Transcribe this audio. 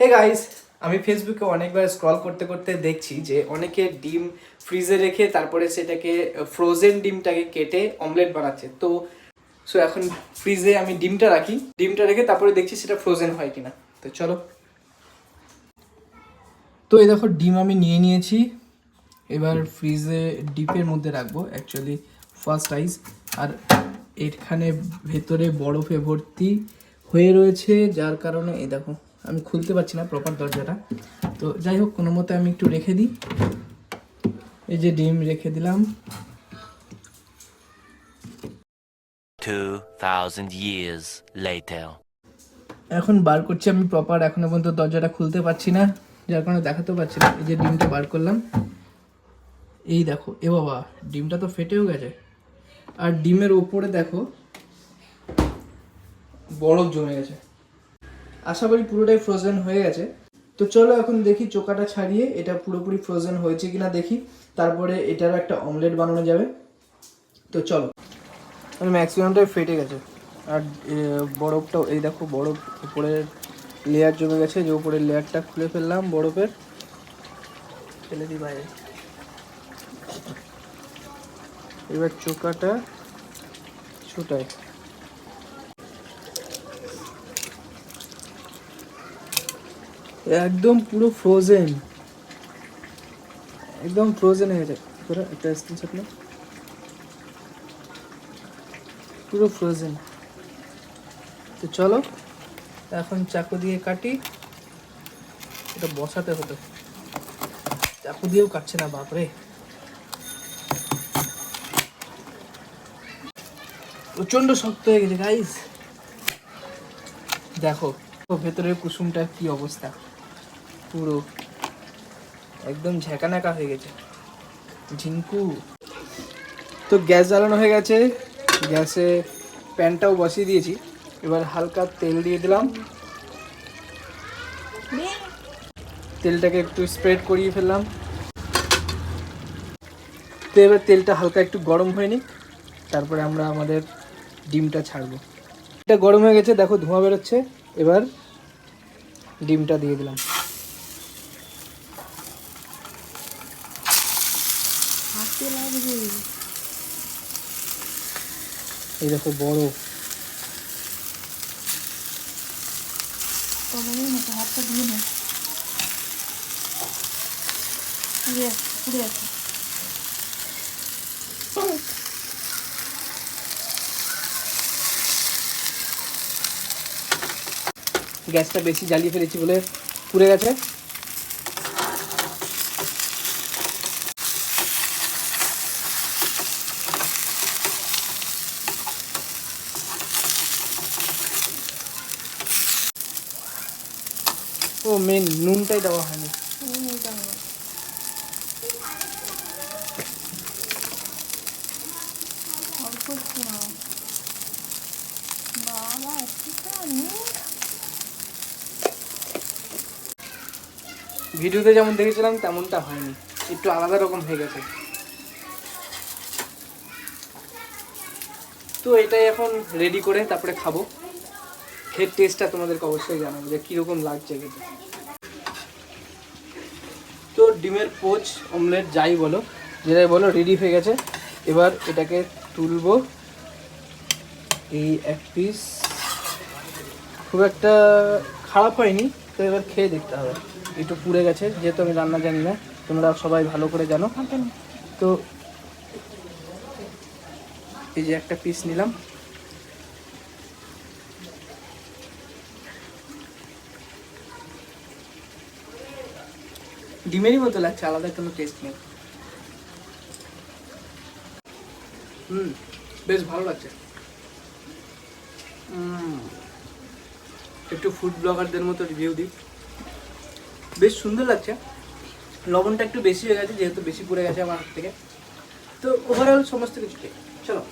Hey guys আমি ফেসবুকে অনেকবার স্ক্রল করতে করতে দেখছি যে অনেকে ডিম ফ্রিজে রেখে তারপরে সেটাকে ফ্রোজেন ডিমটাকে কেটে অমলেট বানাচ্ছে। তো সো এখন ফ্রিজে আমি ডিমটা রাখি। ডিমটা রেখে তারপরে দেখছি সেটা ফ্রোজেন হয় কিনা। তো চলো। তো এই দেখো, ডিম আমি নিয়ে নিয়েছি। এবার ফ্রিজে ডিপের মধ্যে রাখব অ্যাকচুয়ালি ফার্স্ট আইস আর এখানে ভেতরে বরফে ভর্তি হয়ে রয়েছে, যার কারণে এই দেখো। আমি খুলতে পারছি না প্রপার দরজাটা। তো যাই হোক কোনো মতে আমি একটু রেখে দিই। এই যে ডিম রেখে দিলাম। 2,000 years later. এখন বার করছি আমি প্রপার এখনও পর্যন্ত দরজাটা খুলতে পারছি না। যার কারণে দেখাতেও পারছি না। এই যে ডিমটা বার করলাম। এই দেখো এ বাবা ডিমটা তো ফেটেও গেছে। আর ডিমের ওপরে দেখো বরফ জমে গেছে। আশা করি পুরোটাই ফ্রোজেন হয়ে গেছে। তো চলো এখন দেখি চোকাটা ছাড়িয়ে এটা পুরোপুরি ফ্রোজেন হয়েছে কিনা দেখি। তারপরে এটারও একটা অমলেট বানানো যাবে। তো চলো। মানে ম্যাক্সিমামটাই ফেটে গেছে। আর বরফটাও, এই দেখো বরফ উপরের লেয়ার জমে গেছে। যে উপরের লেয়ারটা খুলে ফেললাম বরফের। ফেলে দিই বাইরে। এবার চোকাটা ছোটায় একদম পুরো ফ্রোজেন একদম ফ্রোজেন হয়ে তোরা একটা স্ক্রিনশট নে। পুরো ফ্রোজেন তো চলো, এখন চাকু দিয়ে কাটি। এটা বসাতে হতো চাকু দিয়েও কাটছে না, বাপরে। প্রচণ্ড শক্ত হয়ে গেছে গাইস দেখো, ভেতরের কুসুমটা কি অবস্থা। পুরো। একদম ঝেঁকানাকা হয়ে গেছে। ঝিঙ্কু। তো গ্যাস জ্বালানো হয়ে গেছে। গ্যাসে প্যানটাও বসিয়ে দিয়েছি। এবার হালকা তেল দিয়ে দিলাম। তেলটাকে একটু স্প্রেড করিয়ে ফেললাম। তো এবার তেলটা হালকা একটু গরম হয়ে নিক। তারপরে আমরা আমাদের ডিমটা ছাড়বো। এটা গরম হয়ে গেছে। দেখো ধোঁয়া বেরোচ্ছে। এবার ডিমটা দিয়ে দিলাম। এই দেখো বড়। কমানোর মতো হাতটা দিয়ে না। পুড়ে আছে গ্যাসটা বেশি জ্বালিয়ে ফেলেছি বলে পুড়ে গেছে। ও মেন নুনটাই দেওয়া হয়নি। ভিডিওতে যেমন দেখেছিলাম, তেমনটা হয়নি। একটু আলাদা রকম হয়ে গেছে। তো এটাই এখন রেডি করে তারপরে খাব। খেয়ে টেস্টটা তোমাদেরকে অবশ্যই জানাব যে কীরকম লাগছে খেতে। তো ডিমের পোচ অমলেট যাই বলো যেটাই বলো রেডি হয়ে গেছে। এবার এটাকে তুলবো এই এক পিস খুব একটা খারাপ হয়নি, তো এবার খেয়ে দেখতে হবে। একটু পুড়ে গেছে, যেহেতু আমি রান্না জানি না, তোমরা সবাই ভালো করে জানো। তো এই যে একটা পিস নিলাম। ডিমেরই মতো লাগছে, আলাদা কোনো টেস্ট নেই। হুম, বেশ ভালো লাগছে। একটু ফুড ব্লগারদের মতো রিভিউ দিই। বেশ সুন্দর লাগছে। লবণটা একটু বেশি হয়ে গেছে, যেহেতু বেশি পড়ে গেছে আমার হাত থেকে। তো ওভারঅল সমস্ত কিছু চলো।